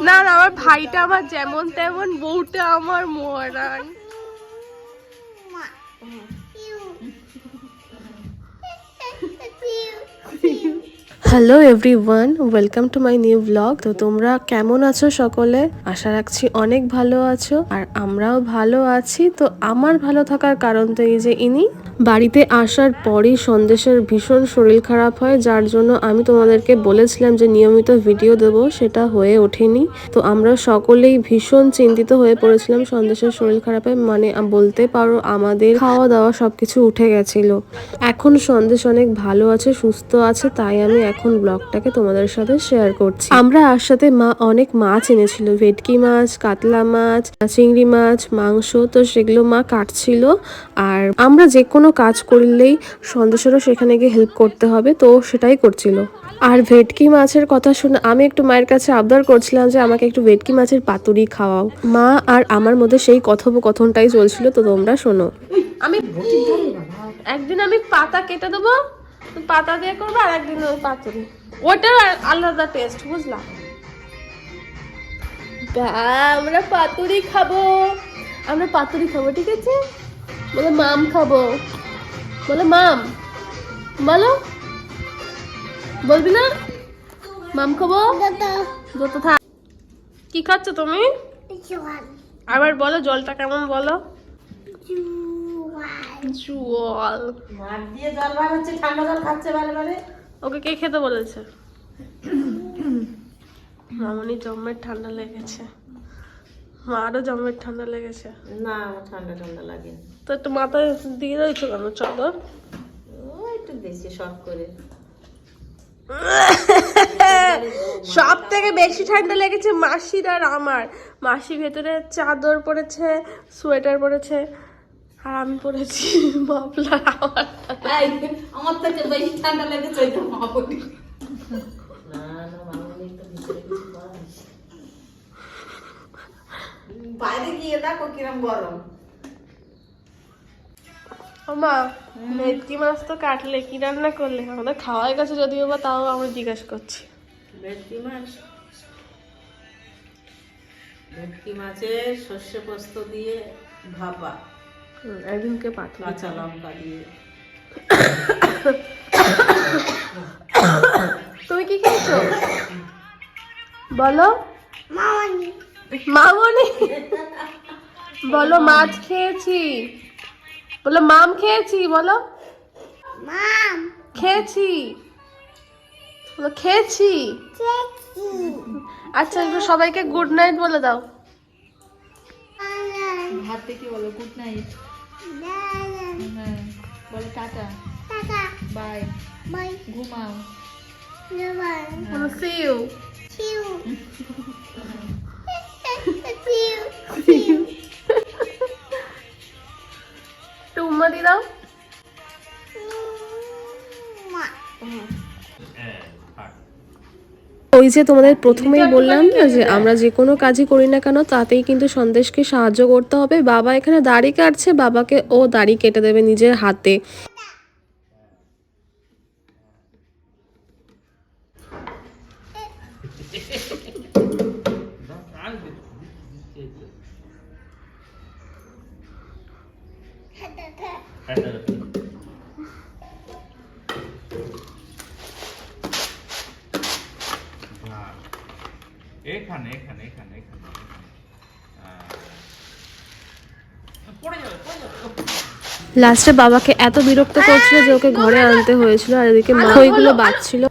না না আমার ভাইটা আমার যেমন তেমন বউটা আমার Moran hello everyone welcome to my new blog তো তোমরা কেমন আছো সকলে? আশা রাখছি অনেক ভালো আছো, আর আমরাও ভালো আছি। তো আমার ভালো থাকার কারণ তো এই যে ইনি। বাড়িতে আসার পরই সন্দেশের ভীষণ শরীর খারাপ হয়, যার জন্য আমি তোমাদেরকে বলেছিলাম যে নিয়মিত ভিডিও দেব, সেটা হয়ে ওঠেনি। তো আমরা সকলেই ভীষণ চিন্তিত হয়ে পড়েছিলাম সন্দেশের শরীর খারাপে। মানে বলতে পারো, আমাদের খাওয়া দাওয়া সবকিছু উঠে গেছিল। এখন সন্দেশ অনেক ভালো আছে, সুস্থ আছে, তাই আমি এখন ব্লগটাকে তোমাদের সাথে শেয়ার করছি। আমরা আর সাথে মা, অনেক মাছ এনেছিল, ভেটকি মাছ, কাতলা মাছ, চিংড়ি মাছ, মাংস, তো সেগুলো মা কাটছিল। আর আমরা যে কোনো কাজ করলেই সন্দেশেরও সেখানে গিয়ে হেল্প করতে হবে, তো সেটাই করছিল। আর ভেটকি মাছের কথা শুনে আমি একটু মায়ের কাছে আবদার করছিলাম যে আমাকে একটু ভেটকি মাছের পাতুরি খাওয়াও। মা আর আমার মধ্যে সেই কথোপকথনটাই চলছিল, তো তোমরা শোনো। আমি একদিন আমি পাতা কেটে দেবো পাতা দিয়ে করব আর একদিন ওই পাতুরি। ওটার আলাদা টেস্ট বুঝলাম আমরা পাতুরি খাব। আমরা পাতুরি খাব ঠিক আছে? বলে মাম খাব। বলে মাম। বলো। বলবি না? মাম খাব? যত। থাক। কি খাচ্ছ তুমি? আবার বলো জলটা কেমন বলো? জল। দিয়ে জল বার হচ্ছে ঠান্ডা জল খাচ্ছে বারে বারে। ওকে কে খেতে বলেছে? মামনি জম্মের ঠান্ডা লেগেছে। মারও জম্মের ঠান্ডা লেগেছে। না আমার ঠান্ডা ঠান্ডা লাগে তো একটু মাথায় দিয়ে রয়েছে কেন? একটু বেশি শখ করে। সব থেকে বেশি ঠান্ডা লেগেছে মাসির আর আমার। মাসি ভেতরে চাদর পরেছে সোয়েটার পরেছে আর আমি বাবলার আমার আমার থেকে বেশি ঠান্ডা লেগেছে ওইটা মামনি কিছু বাইরে গিয়ে দেখো কিরম গরম। মা ভেটকি মাছ তো কাটলে কি রান্না করলে? আমাদের খাওয়া হয়ে গেছে যদিও বা তাও আমি জিজ্ঞাসা করছি। ভেটকি মাছ? ভেটকি মাছের সর্ষে পোস্ত দিয়ে ভাপা। একদিনকে কাঁচা লঙ্কা দিয়ে। তুমি কি খেয়েছো? বলো। মামনি। বলো মাছ খেয়েছি। বলো মাম খেয়েছি বলো। মাম। খেয়েছি। বলো খেয়েছি। আচ্ছা এবার সবাইকে গুড নাইট বলে দাও। হাতে কি বলো গুড নাইট। হ্যাঁ বলো টাটা বাই ঘুমাও সি ইউ টুম্মা দি দাও ওই যে তোমাদের প্রথমেই বললাম না যে আমরা যে কোনো কাজই করি না কেন তাতেই কিন্তু সন্দেশকে সাহায্য করতে হবে। বাবা এখানে দাড়ি কাটছে বাবাকে ও দাড়ি কেটে দেবে নিজের হাতে। এখানে লাস্টে বাবাকে এত বিরক্ত করছিল যে ওকে ঘরে আনতে হয়েছিল আর এদিকে মা ওইগুলো বাজছিল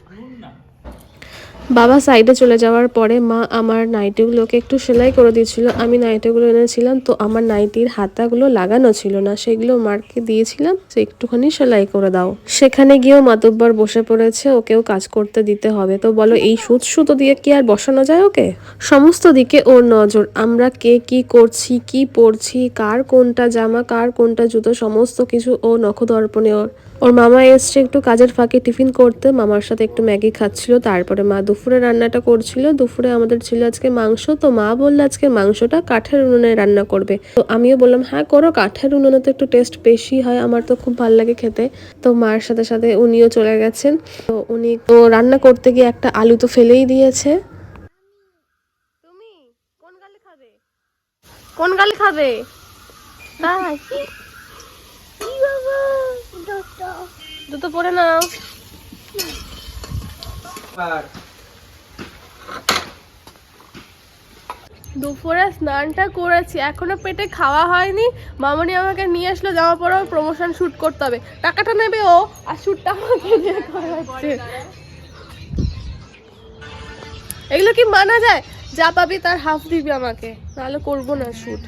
বাবা সাইডে চলে যাওয়ার পরে মা আমার নাইটিগুলোকে একটু সেলাই করে দিয়েছিল। আমি নাইটিগুলো এনেছিলাম, তো আমার নাইটির হাতাগুলো লাগানো ছিল না। সেগুলো মারকে দিয়েছিলাম, যে একটুখানি সেলাই করে দাও। সেখানে গিয়েও মাতব্বর বসে পড়েছে, ওকেও কাজ করতে দিতে হবে। তো বলো, এই সুত সুতো দিয়ে কি আর বসানো যায় ওকে? সমস্ত দিকে ওর নজর। আমরা কে কি করছি, কি পরছি, কার কোনটা জামা, কার কোনটা জুতো, সমস্ত কিছু ও নখদর্পণে ওর। ওর মামা এসছে একটু কাজের ফাঁকে টিফিন করতে। মামার সাথে একটু ম্যাগি খাচ্ছিল তারপরে মা দুপুরে রান্নাটা করছিল। দুপুরে আমাদের ছিল আজকে মাংস তো মা বলল আজকে মাংসটা কাঠের উনুনে রান্না করবে। তো আমিও বললাম হ্যাঁ করো কাঠের উনুনে তো একটু টেস্ট বেশি হয় আমার তো খুব ভালো লাগে খেতে। তো মার সাথে সাথে উনিও চলে গেছেন। তো উনি তো রান্না করতে গিয়ে একটা আলু তো ফেলেই দিয়েছে। তুমি গালি খাবে? কোন গালি খাবে? তাই ই বাবা? দুটো। পরে নাও। দুপুরে স্নানটা করেছি এখনও পেটে খাওয়া হয়নি। মামনি আমাকে নিয়ে আসলো জামা পড়াও প্রমোশন শুট করতে হবে। টাকাটা নেবে ও আর শুটটা আমাকে দিয়ে করাচ্ছে। এগুলো কি মানা যায়? যা পাবি তার হাফ দিবি আমাকে নাহলে করব না শুট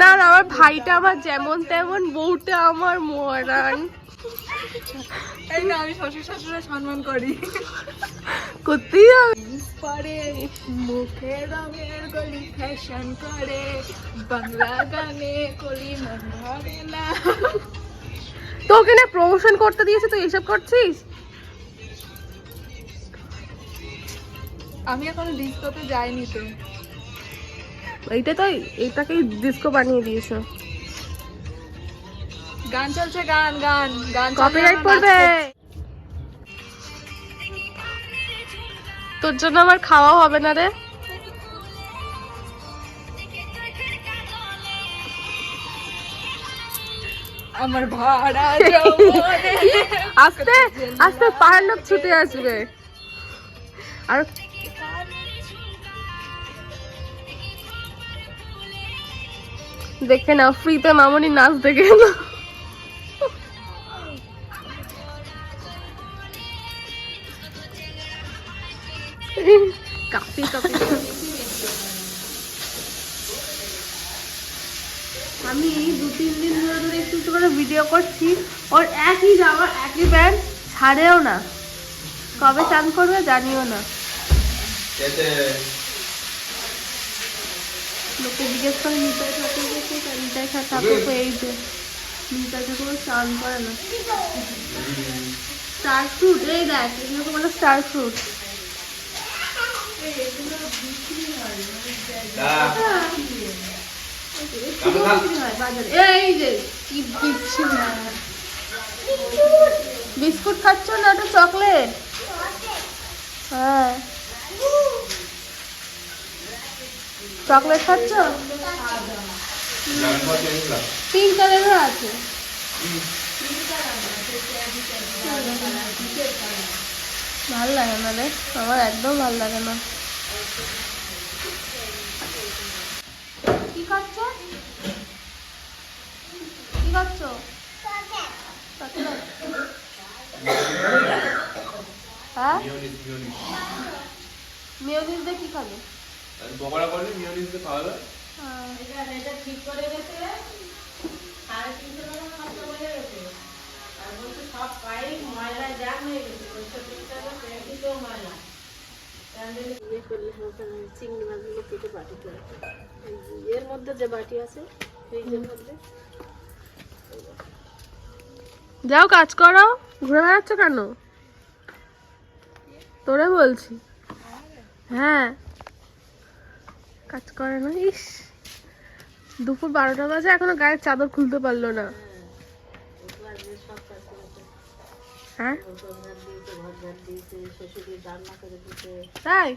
না না আমার ভাইটা আমার যেমন তেমন বউটা আমার মরান। এই না আমি শ্বশুর শাশুড়া সম্মান করি। করতেই হবে। পরে মুখে রঙের গলি ফ্যাশন করে বাংলা গানে কলি মন ভরে না। প্রমোশন করতে দিয়েছে তুই এসব করছিস? আমি এখনও ডিস্কোতে যাইনি তো। এইটা তো এইটাকেই ডিস্কো বানিয়ে দিয়েছ। গান চলছে গান গান গান কপিরাইট পড়বে। তোর জন্য আমার খাওয়া হবে না রে। আমার ভাড়া আস্তে আস্তে পাহাড় লোক ছুটে আসবে। আর দেখে নাও ফ্রিতে মামনি নাচ দেখে নাও। কাপি কাপি। আমি দু তিন দিন ধরে ধরে একটু একটু করে ভিডিও করছি। ওর একই জামা একই প্যান্ট ছাড়েও না। কবে চান করবে জানিও না। লোকে জিজ্ঞেস করে, নিতাই ঠাকুর গেছে নিতাই ঠাকুর তো এই যে, নিতাই ঠাকুর চান করে না। স্টার ফ্রুট, এই দেখ এগুলোকে বলে স্টার ফ্রুট। এই যে, কি বিস্কুট খাচ্ছ না? ওটা চকলেট? হ্যাঁ। চকলেট খাচ্ছ? পিঙ্ক কালারের আছে। ভালো লাগে না রে? আমার একদম ভালো লাগে না। কি খাচ্ছ? কি চকলেট। হ্যাঁ? মিওনিজ দিয়ে কি খাবে? পকোড়া করলে মিওনিস দিয়ে খাওয়া যায়? হ্যাঁ। এটা ঠিক করে গেছে সাড়ে তিনশো টাকা খরচা হয়ে গেছে আর বলছে সব পায়ে ময়লা জাম হয়ে গেছে। বলছে তিনটা প্যাকেটেও ময়লা। ইয়ে করলে ওখানে চিংড়ি মাছগুলো কেটে যে এর মধ্যে যে বাটি আছে ফ্রিজের মধ্যে যাও কাজ করো। ঘুরে বেড়াচ্ছ কেন? তোরে বলছি। হ্যাঁ। কাজ করে না, ইস। দুপুর বারোটা বাজে, এখনও গায়ের চাদর খুলতে পারল না। হ্যাঁ? তাই?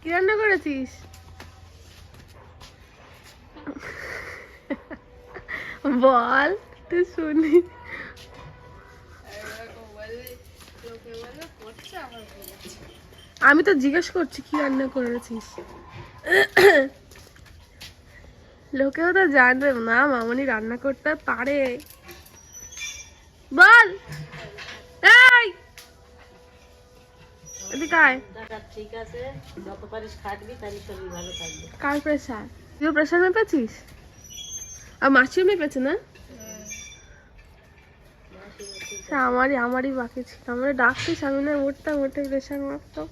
কি রান্না করেছিস? বল, তুই শুনি। আমি তো জিজ্ঞেস করছি, কি রান্না করেছিস? লোকেও তো জানবে না মামনি রান্না করতে পারে। বল! এই! এদিকে আয়। টাকা ঠিক আছে যত পারিস খাটবি শরীর ভালো থাকবে। কার প্রেশার তুইও প্রেশার মেপেছিস? আর মেপেছে না? আমারই আমারই বাকি ছিল। আমার ডাকতিস আমি না উঠতাম উঠে প্রেশার মাপতাম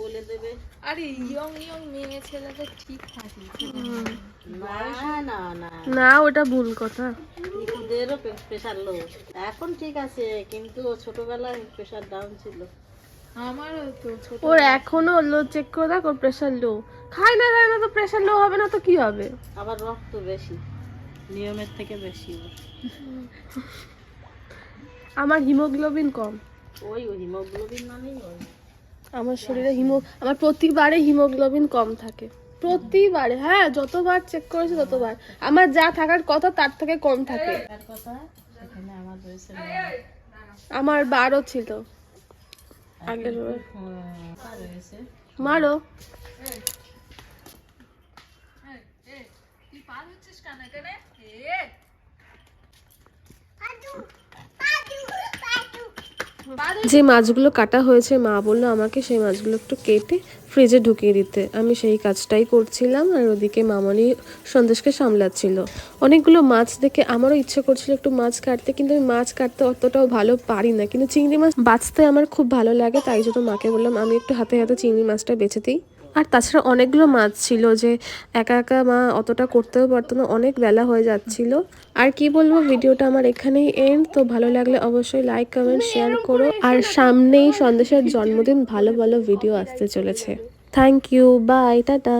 বলে দেবে। আরে ইয়ং ইয়ং মেয়ে ছেলেদের ঠিক থাকে। না না না। না ওটা ভুল কথা। নিকুদেরও প্রেশার লো এখন ঠিক আছে কিন্তু ছোটবেলায় প্রেশার ডাউন ছিল। আমারও তো ওর এখনও লো চেক করে দেখ ওর প্রেশার লো খাই না না তো প্রেশার লো হবে না তো কি হবে? আবার রক্ত বেশি। নিয়মের থেকে বেশি আমার হিমোগ্লোবিন কম। ওই ওই হিমোগ্লোবিন মানেই ওই। আমার শরীরে হিমো আমার প্রতিবারে হিমোগ্লোবিন কম থাকে প্রতিবারে হ্যাঁ যতবার চেক করেছি ততবার আমার যা থাকার কথা তার থেকে কম থাকে আমার বারো ছিল আগের। মারো পার হচ্ছিস কেন এখানে যে মাছগুলো কাটা হয়েছে, মা বলল আমাকে সেই মাছগুলো একটু কেটে ফ্রিজে ঢুকিয়ে দিতে। আমি সেই কাজটাই করছিলাম আর ওদিকে মামনি সন্দেশকে সামলাচ্ছিল। অনেকগুলো মাছ দেখে আমারও ইচ্ছে করছিল একটু মাছ কাটতে, কিন্তু আমি মাছ কাটতে অতটাও ভালো পারি না। কিন্তু চিংড়ি মাছ বাঁচতে আমার খুব ভালো লাগে, তাই জন্য মাকে বললাম আমি একটু হাতে হাতে চিংড়ি মাছটা বেছে দিই। আর তাছাড়া অনেকগুলো মাছ ছিল যে একা একা মা অতটা করতেও পারতো না, অনেক বেলা হয়ে যাচ্ছিল। আর কি বলব, ভিডিওটা আমার এখানেই এন্ড তো ভালো লাগলে অবশ্যই লাইক কমেন্ট শেয়ার করো। আর সামনেই সন্দেশের জন্মদিন ভালো ভালো ভিডিও আসতে চলেছে। Thank you bye tata.